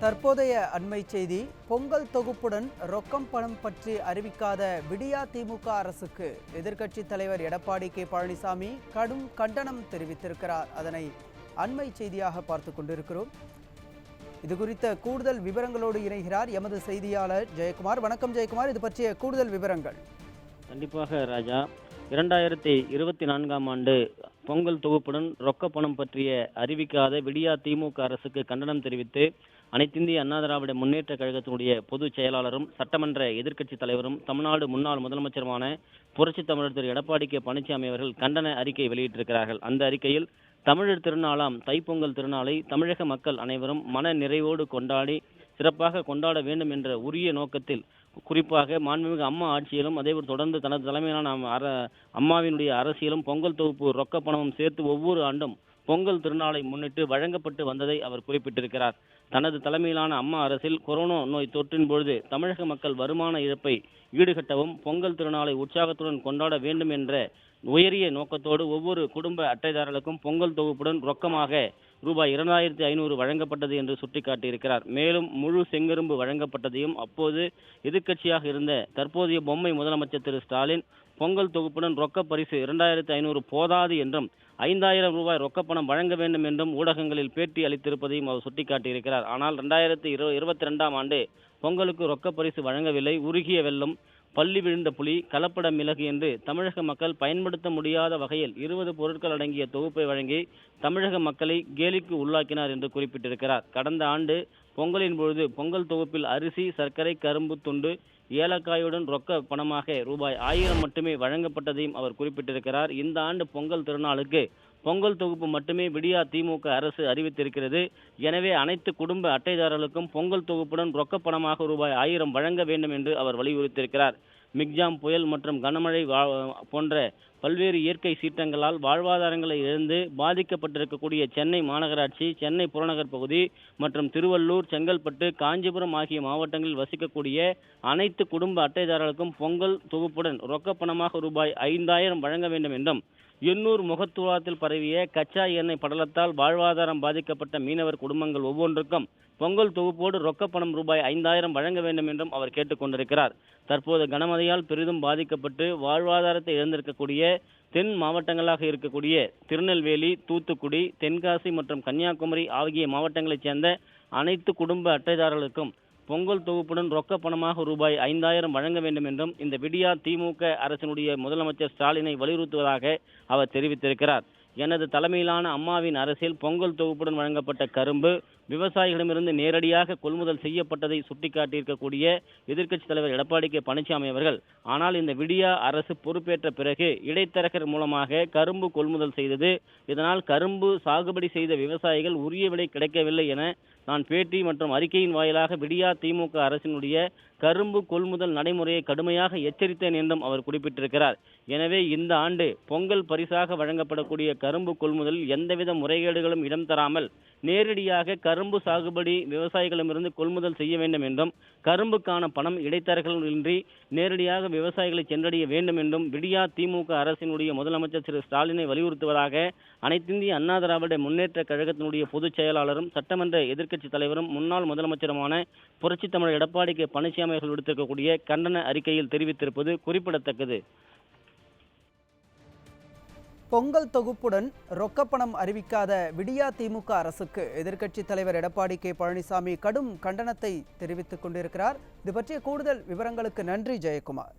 தற்போதைய அண்மை செய்தி பொங்கல் தொகுப்புடன் ரொக்கம் பணம் பற்றி அறிவிக்காத விடியா திமுக அரசுக்கு. எதிர்க்கட்சி தலைவர் எடப்பாடி கே. பழனிசாமி கடும் கண்டனம் தெரிவித்திருக்கிறார். அதனை அண்மை செய்தியாக பார்த்து கொண்டிருக்கிறோம். இது குறித்த கூடுதல் விவரங்களோடு இணைகிறார் எமது செய்தியாளர் ஜெயக்குமார். வணக்கம் ஜெயக்குமார். இது பற்றிய கூடுதல் விவரங்கள். கண்டிப்பாக ராஜா இரண்டாயிரத்தி இருபத்தி நான்காம் ஆண்டு பொங்கல் தொகுப்புடன் ரொக்க பணம் பற்றிய அறிவிக்காத விடியா திமுக அரசுக்கு கண்டனம் தெரிவித்து அனைத்திந்திய அண்ணா திராவிட முன்னேற்ற கழகத்தினுடைய பொதுச் செயலாளரும் சட்டமன்ற எதிர்க்கட்சி தலைவரும் தமிழ்நாடு முன்னாள் முதலமைச்சருமான புரட்சித் தமிழர் திரு. எடப்பாடி கே. பழனிசாமி அவர்கள் கண்டன அறிக்கை வெளியிட்டிருக்கிறார்கள். அந்த அறிக்கையில் தமிழர் திருநாளாம் தைப்பொங்கல் திருநாளை தமிழக மக்கள் அனைவரும் மன நிறைவோடு கொண்டாடி சிறப்பாக கொண்டாட வேண்டும் என்ற உரிய நோக்கத்தில் குறிப்பாக மாண்புமிகு அம்மா ஆட்சியிலும் அதேபோல் தொடர்ந்து தனது தலைமையிலான அர அம்மாவினுடைய அரசியலும் பொங்கல் தொகுப்பு ரொக்க பணமும் சேர்த்து ஒவ்வொரு ஆண்டும் பொங்கல் திருநாளை முன்னிட்டு வழங்கப்பட்டு வந்ததை அவர் குறிப்பிட்டிருக்கிறார். தனது தலைமையிலான அம்மா அரசில் கொரோனா நோய் தொற்றின் பொழுது தமிழக மக்கள் வருமான இழப்பை ஈடுகட்டவும் பொங்கல் திருநாளை உற்சாகத்துடன் கொண்டாட வேண்டும் என்ற உயரிய நோக்கத்தோடு ஒவ்வொரு குடும்ப அட்டைதாரர்களுக்கும் பொங்கல் தொகுப்புடன் ரொக்கமாக ரூபாய் இரண்டாயிரத்தி ஐநூறு வழங்கப்பட்டது என்று சுட்டிக்காட்டியிருக்கிறார். மேலும் முழு செங்கரும்பு வழங்கப்பட்டதையும் அப்போது எதிர்க்கட்சியாக இருந்த தற்போதைய பொம்மை முதலமைச்சர் திரு ஸ்டாலின் பொங்கல் தொகுப்புடன் ரொக்க பரிசு இரண்டாயிரத்தி ஐநூறு போதாது என்றும் ஐந்தாயிரம் ரூபாய் ரொக்கப்பணம் வழங்க வேண்டும் என்றும் ஊடகங்களில் பேட்டி அளித்திருப்பதையும் அவர் சுட்டிக்காட்டியிருக்கிறார். ஆனால் ரெண்டாயிரத்தி இரு இருபத்தி ரெண்டாம் ஆண்டு பொங்கலுக்கு ரொக்க பரிசு வழங்கவில்லை. உருகிய வெள்ளம் பள்ளி விழுந்த புலி கலப்பட மிளகு என்று தமிழக மக்கள் பயன்படுத்த முடியாத வகையில் இருபது பொருட்கள் அடங்கிய தொகுப்பை வழங்கி தமிழக மக்களை கேலிக்கு உள்ளாக்கினார் என்று குறிப்பிட்டிருக்கிறார். கடந்த ஆண்டு பொங்கலின் பொழுது பொங்கல் தொகுப்பில் அரிசி சர்க்கரை கரும்பு துண்டு ஏலக்காயுடன் ரொக்க பணமாக ரூபாய் ஆயிரம் மட்டுமே வழங்கப்பட்டதையும் அவர் குறிப்பிட்டிருக்கிறார். இந்த ஆண்டு பொங்கல் திருநாளுக்கு பொங்கல் தொகுப்பு மட்டுமே விடியா திமுக அரசு அறிவித்திருக்கிறது. எனவே அனைத்து குடும்ப அட்டைதாரர்களுக்கும் பொங்கல் தொகுப்புடன் ரொக்க பணமாக ரூபாய் ஆயிரம் வழங்க வேண்டும் என்று அவர் வலியுறுத்தியிருக்கிறார். மிக்ஜாம் புயல் மற்றும் கனமழை போன்ற பல்வேறு இயற்கை சீற்றங்களால் வாழ்வாதாரங்களை இழந்து பாதிக்கப்பட்டிருக்கக்கூடிய சென்னை மாநகராட்சி சென்னை புறநகர் பகுதி மற்றும் திருவள்ளூர் செங்கல்பட்டு காஞ்சிபுரம் ஆகிய மாவட்டங்களில் வசிக்கக்கூடிய அனைத்து குடும்ப அட்டைதாரர்களுக்கும் பொங்கல் தொகுப்புடன் ரொக்க பணமாக ரூபாய் ஐந்தாயிரம் வழங்க வேண்டும் என்றும் எண்ணூர் முகத்துவாரத்தில் பரவிய கச்சா எண்ணெய் படலத்தால் வாழ்வாதாரம் பாதிக்கப்பட்ட மீனவர் குடும்பங்கள் ஒவ்வொன்றுக்கும் பொங்கல் தொகுப்போடு ரொக்க பணம் ரூபாய் ஐந்தாயிரம் வழங்க வேண்டும் என்றும் அவர் கேட்டுக்கொண்டிருக்கிறார். தற்போது கனமழையால் பெரிதும் பாதிக்கப்பட்டு வாழ்வாதாரத்தை இழந்திருக்கக்கூடிய தென் மாவட்டங்களாக இருக்கக்கூடிய திருநெல்வேலி தூத்துக்குடி தென்காசி மற்றும் கன்னியாகுமரி ஆகிய மாவட்டங்களைச் சேர்ந்த அனைத்து குடும்ப அட்டைதாரர்களுக்கும் பொங்கல் தொகுப்புடன் ரொக்க பணமாக ரூபாய் ஐந்தாயிரம் வழங்க வேண்டும் என்றும் இந்த விடியா திமுக அரசினுடைய முதலமைச்சர் ஸ்டாலினை வலியுறுத்துவதாக அவர் தெரிவித்திருக்கிறார். எனது தலைமையிலான அம்மாவின் அரசில் பொங்கல் தொகுப்புடன் வழங்கப்பட்ட கரும்பு விவசாயிகளிடமிருந்து நேரடியாக கொள்முதல் செய்யப்பட்டதை சுட்டிக்காட்டியிருக்கக்கூடிய எதிர்க்கட்சித் தலைவர் எடப்பாடி கே. பழனிசாமி அவர்கள் ஆனால் இந்த விடியா அரசு பொறுப்பேற்ற பிறகு இடைத்தரகர் மூலமாக கரும்பு கொள்முதல் செய்தது. இதனால் கரும்பு சாகுபடி செய்த விவசாயிகள் உரிய விலை கிடைக்கவில்லை என நான் பேட்டி மற்றும் அறிக்கையின் வாயிலாக விடியா திமுக அரசினுடைய கரும்பு கொள்முதல் நடைமுறையை கடுமையாக எச்சரித்தேன் என்றும் அவர் குறிப்பிட்டிருக்கிறார். எனவே இந்த ஆண்டு பொங்கல் பரிசாக வழங்கப்படக்கூடிய கரும்பு கொள்முதலில் எந்தவித முறைகேடுகளும் இடம் தராமல் நேரடியாக கரும்பு சாகுபடி விவசாயிகளிடமிருந்து கொள்முதல் செய்ய வேண்டும் என்றும் கரும்புக்கான பணம் இடைத்தரகர்களின்றி நேரடியாக விவசாயிகளை சென்றடைய வேண்டும் என்றும் விடியா திமுக அரசினுடைய முதலமைச்சர் திரு ஸ்டாலினை வலியுறுத்துவதாக அனைத்திந்திய அண்ணா திராவிட முன்னேற்ற கழகத்தினுடைய பொதுச் செயலாளரும் சட்டமன்ற எதிர்க்கட்சித் தலைவரும் முன்னாள் முதலமைச்சருமான புரட்சித் தமிழர் எடப்பாடி கே பழனிசாமி அவர்கள் விடுத்திருக்கக்கூடிய கண்டன அறிக்கையில் தெரிவித்திருப்பது குறிப்பிடத்தக்கது. பொங்கல் தொகுப்புடன் ரொக்கப்பணம் அறிவிக்காத விடியா திமுக அரசுக்கு எதிர்க்கட்சி தலைவர் எடப்பாடி கே பழனிசாமி கடும் கண்டனத்தை தெரிவித்துக் கொண்டிருக்கிறார். இது பற்றிய கூடுதல் விவரங்களுக்கு நன்றி ஜெயக்குமார்.